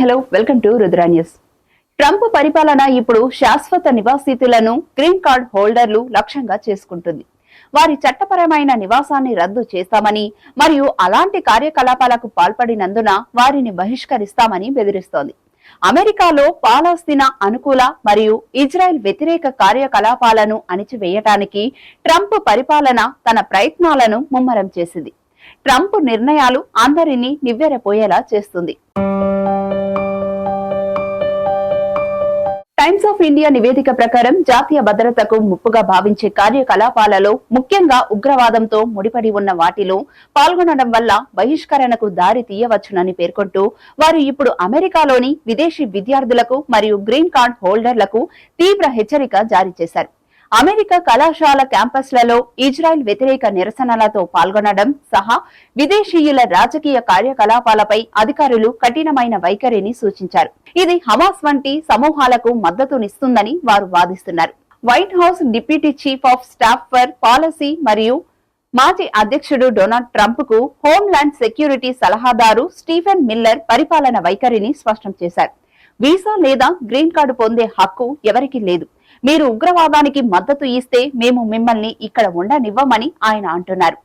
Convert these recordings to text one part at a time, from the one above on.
Hello welcome to Rudra news. Trump పరిపాలన ఇప్పుడు శాశ్వత నివాసితులను గ్రీన్ కార్డ్ హోల్డర్లు లక్ష్యంగా చేసుకుంటుంది. వారి చట్టపరమైన నివాసాన్ని రద్దు చేస్తామని మరియు అలాంటి కార్యకలాపాలకు పాల్పడినందున వారిని బహిష్కరిస్తామని బెదిరిస్తోంది. అమెరికాలో పాలస్తీనా అనుకూల మరియు ఇజ్రాయెల్ వ్యతిరేక కార్యకలాపాలను అణిచివేయటానికి ట్రంప్ పరిపాలన తన ప్రయత్నాలను ముమ్మరం చేసింది. ట్రంప్ నిర్ణయాలు అందరినీ నివ్వెరపోయేలా చేస్తుంది. టైమ్స్ ఆఫ్ ఇండియా నివేదిక ప్రకారం జాతీయ భద్రతకు ముప్పుగా భావించే కార్యకలాపాలలో ముఖ్యంగా ఉగ్రవాదంతో ముడిపడి ఉన్న వాటిలో పాల్గొనడం వల్ల బహిష్కరణకు దారి తీయవచ్చునని పేర్కొంటూ వారు ఇప్పుడు అమెరికాలోని విదేశీ విద్యార్థులకు మరియు గ్రీన్ కార్డ్ హోల్డర్లకు తీవ్ర హెచ్చరిక జారీ చేశారు. అమెరికా కళాశాల క్యాంపస్లలో ఇజ్రాయెల్ వ్యతిరేక నిరసనలతో పాల్గొనడం సహా విదేశీయుల రాజకీయ కార్యకలాపాలపై అధికారులు కఠినమైన వైఖరిని సూచించారు. ఇది హమాస్ వంటి సమూహాలకు మద్దతునిస్తుందని వారు వాదిస్తున్నారు. White House deputy chief of staff for policy మరియు మాజీ అధ్యక్షుడు డొనాల్డ్ ట్రంప్కు హోంల్యాండ్ సెక్యూరిటీ సలహాదారు స్టీఫెన్ మిల్లర్ పరిపాలన వైఖరిని స్పష్టం చేశారు. వీసా లేదా గ్రీన్ కార్డు పొందే హక్కు ఎవరికీ లేదు. మీరు ఉగ్రవాదానికి మద్దతు ఇస్తే మేము మిమ్మల్ని ఇక్కడ ఉండనివ్వమని ఆయన అంటున్నారు.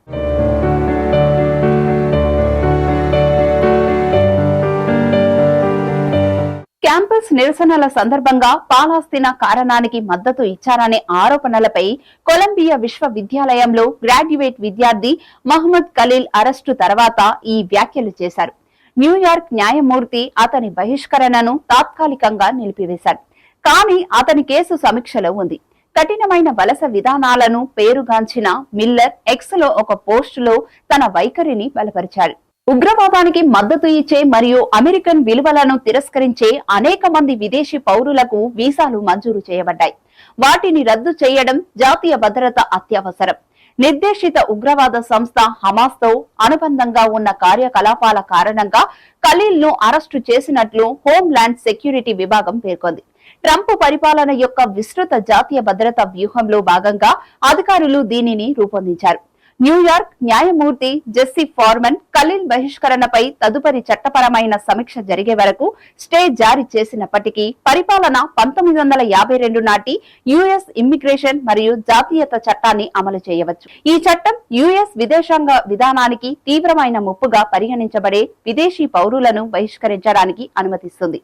క్యాంపస్ నిరసనల సందర్భంగా పాలాస్తీనా కారణానికి మద్దతు ఇచ్చారనే ఆరోపణలపై కొలంబియా విశ్వవిద్యాలయంలో గ్రాడ్యుయేట్ విద్యార్థి మహమ్మద్ ఖలీల్ అరెస్టు తర్వాత ఈ వ్యాఖ్యలు చేశారు. న్యూయార్క్ న్యాయమూర్తి అతని బహిష్కరణను తాత్కాలికంగా నిలిపివేశారు. కానీ అతని కేసు సమీక్షలో ఉంది. కఠినమైన వలస విధానాలను పేరుగాంచిన మిల్లర్ ఎక్స్లో ఒక పోస్టులో తన వైఖరిని బలపరిచారు ఉగ్రవాదానికి మద్దతు ఇచ్చే మరియు అమెరికన్ విలువలను తిరస్కరించే అనేక మంది విదేశీ పౌరులకు వీసాలు మంజూరు చేయబడ్డాయి. వాటిని రద్దు చేయడం జాతీయ భద్రత అత్యవసరం. నిర్దేశిత ఉగ్రవాద సంస్థ హమాస్తో అనుబంధంగా ఉన్న కార్యకలాపాల కారణంగా ఖలీల్ను అరెస్టు చేసినట్లు హోంల్యాండ్ సెక్యూరిటీ విభాగం పేర్కొంది. ట్రంప్ పరిపాలన యొక్క విస్తృత జాతీయ భద్రతా వ్యూహంలో భాగంగా అధికారులు దీనిని రూపొందించారు. న్యూయార్క్ న్యాయమూర్తి జెస్సీ ఫార్మన్ ఖలీల్ బహిష్కరణపై తదుపరి చట్టపరమైన సమీక్ష జరిగే వరకు స్టే జారీ చేసినప్పటికీ పరిపాలన పంతొమ్మిది వందల యాభై రెండు నాటి యుఎస్ ఇమ్మిగ్రేషన్ మరియు జాతీయత చట్టాన్ని అమలు చేయవచ్చు. ఈ చట్టం యుఎస్ విదేశాంగ విధానానికి తీవ్రమైన ముప్పుగా పరిగణించబడే విదేశీ పౌరులను బహిష్కరించడానికి అనుమతిస్తుంది.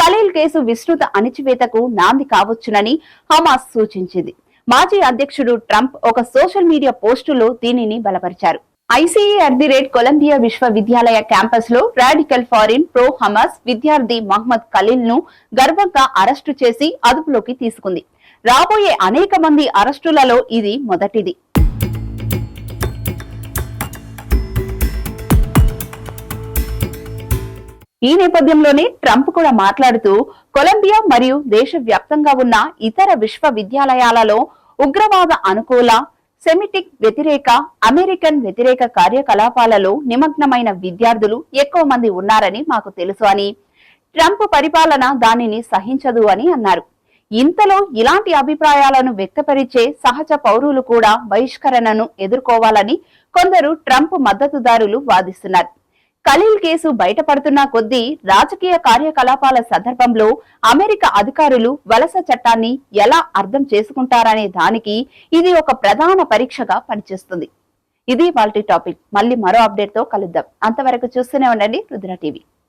ఖలీల్ కేసు విస్తృత అణిచివేతకు నాంది కావచ్చునని హమాస్ సూచించింది. మాజీ అధ్యక్షుడు ట్రంప్ ఒక సోషల్ మీడియా పోస్టులో దీనిని బలపరిచారు. ICA at the rate Columbia విశ్వవిద్యాలయ క్యాంపస్లో రాడికల్ ఫారిన్ ప్రో హమాస్ విద్యార్థి మహ్మద్ ఖలీల్ను గర్వంగా అరెస్టు చేసి అదుపులోకి తీసుకుంది. రాబోయే అనేక మంది అరెస్టులలో ఇది మొదటిది. ఈ నేపథ్యంలోనే ట్రంప్ కూడా మాట్లాడుతూ కొలంబియా మరియు దేశవ్యాప్తంగా ఉన్న ఇతర విశ్వవిద్యాలయాలలో ఉగ్రవాద అనుకూల సెమిటిక్ వ్యతిరేక అమెరికన్ వ్యతిరేక కార్యకలాపాలలో నిమగ్నమైన విద్యార్థులు ఎక్కువ మంది ఉన్నారని మాకు తెలుసు అని ట్రంప్ పరిపాలన దానిని సహించదు అని అన్నారు. ఇంతలో ఇలాంటి అభిప్రాయాలను వ్యక్తపరిచే సహజ పౌరులు కూడా బహిష్కరణను ఎదుర్కోవాలని కొందరు ట్రంప్ మద్దతుదారులు వాదిస్తున్నారు. ఖలీల్ కేసు బయటపడుతున్న కొద్దీ రాజకీయ కార్యకలాపాల సందర్భంలో అమెరికా అధికారులు వలస చట్టాన్ని ఎలా అర్థం చేసుకుంటారనే దానికి ఇది ఒక ప్రధాన పరీక్షగా పనిచేస్తుంది. ఇది వాల్టీ టాపిక్. మళ్ళీ మరో అప్డేట్తో కలుద్దాం. అంతవరకు చూస్తూనే ఉండండి రుద్ర టీవీ.